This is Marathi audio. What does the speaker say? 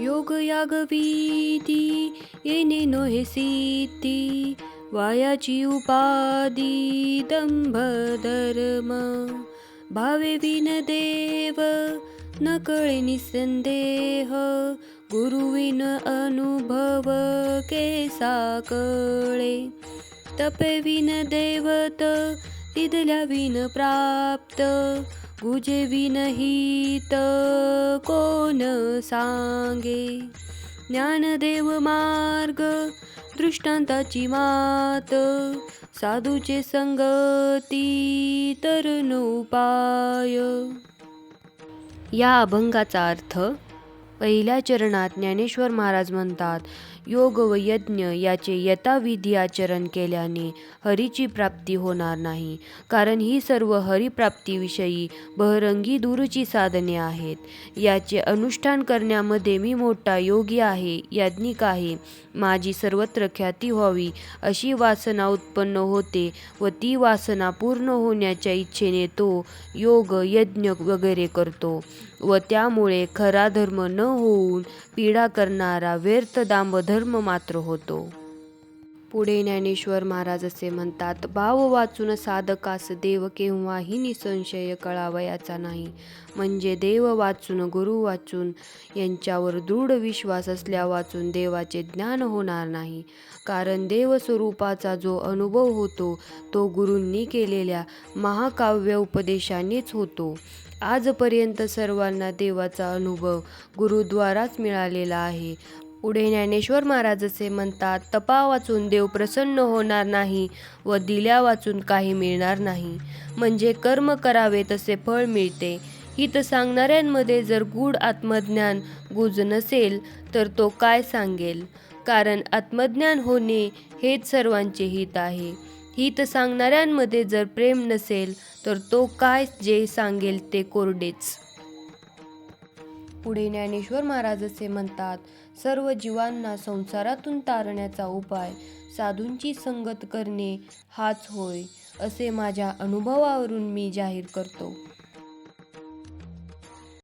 योग यागविधी येणे नोहे सीती वायाची उपादी दंभ धर्म भावे विन देव न कळे निसंदेह गुरुविन अनुभव केसा कळे। तपे विन देवत तिथल्या विन प्राप्त विनहित कोण सांगे? ज्ञानदेव मार्ग दृष्टांताची मात साधूचे संगती तर उपाय या अभंगाचा अर्थ पहिल्या चरणात ज्ञानेश्वर महाराज म्हणतात योग व यज्ञ याचे यथाविधी आचरण केल्याने हरीची प्राप्ती होणार नाही. कारण ही सर्व हरिप्राप्तीविषयी बहरंगी दूरची साधने आहेत. याचे अनुष्ठान करण्यामध्ये मी मोठा योगी आहे याज्ञिक आहे. माझी सर्वत्र ख्याती व्हावी अशी वासना उत्पन्न होते व ती वासना पूर्ण होण्याच्या इच्छेने तो योग यज्ञ वगैरे करतो. व त्यामुळे खरा धर्म न होऊन पीडा करणारा व्यर्थ दांभधर्म मात्र होतो. पुढे ज्ञानेश्वर महाराज असे म्हणतात भाव वाचून साधकास देव केव्हाही निसंशय कळावयाचा नाही. म्हणजे देव वाचून गुरु वाचून यांच्यावर दृढ विश्वास असल्या वाचून देवाचे ज्ञान होणार नाही. कारण देव स्वरूपाचा जो अनुभव होतो तो गुरूंनी केलेल्या महाकाव्य उपदेशानेच होतो. आजपर्यंत सर्वांना देवाचा अनुभव गुरुद्वाराच मिळालेला आहे. पुढे ज्ञानेश्वर महाराज असे म्हणतात तपा वाचून देव प्रसन्न होणार नाही व दिल्या वाचून काही मिळणार नाही. म्हणजे कर्म करावे तसे फळ मिळते. हित सांगणाऱ्यांमध्ये जर गूढ आत्मज्ञान गुज नसेल तर तो काय सांगेल? कारण आत्मज्ञान होणे हेच सर्वांचे हित आहे. हित सांगणाऱ्यांमध्ये जर प्रेम नसेल तर तो काय जे सांगेल ते कोरडेच. पुढे ज्ञानेश्वर महाराज असे म्हणतात सर्व जीवांना संसारातून तारण्याचा उपाय साधूंची संगत करणे हाच होय असे माझ्या अनुभवावरून मी जाहीर करतो.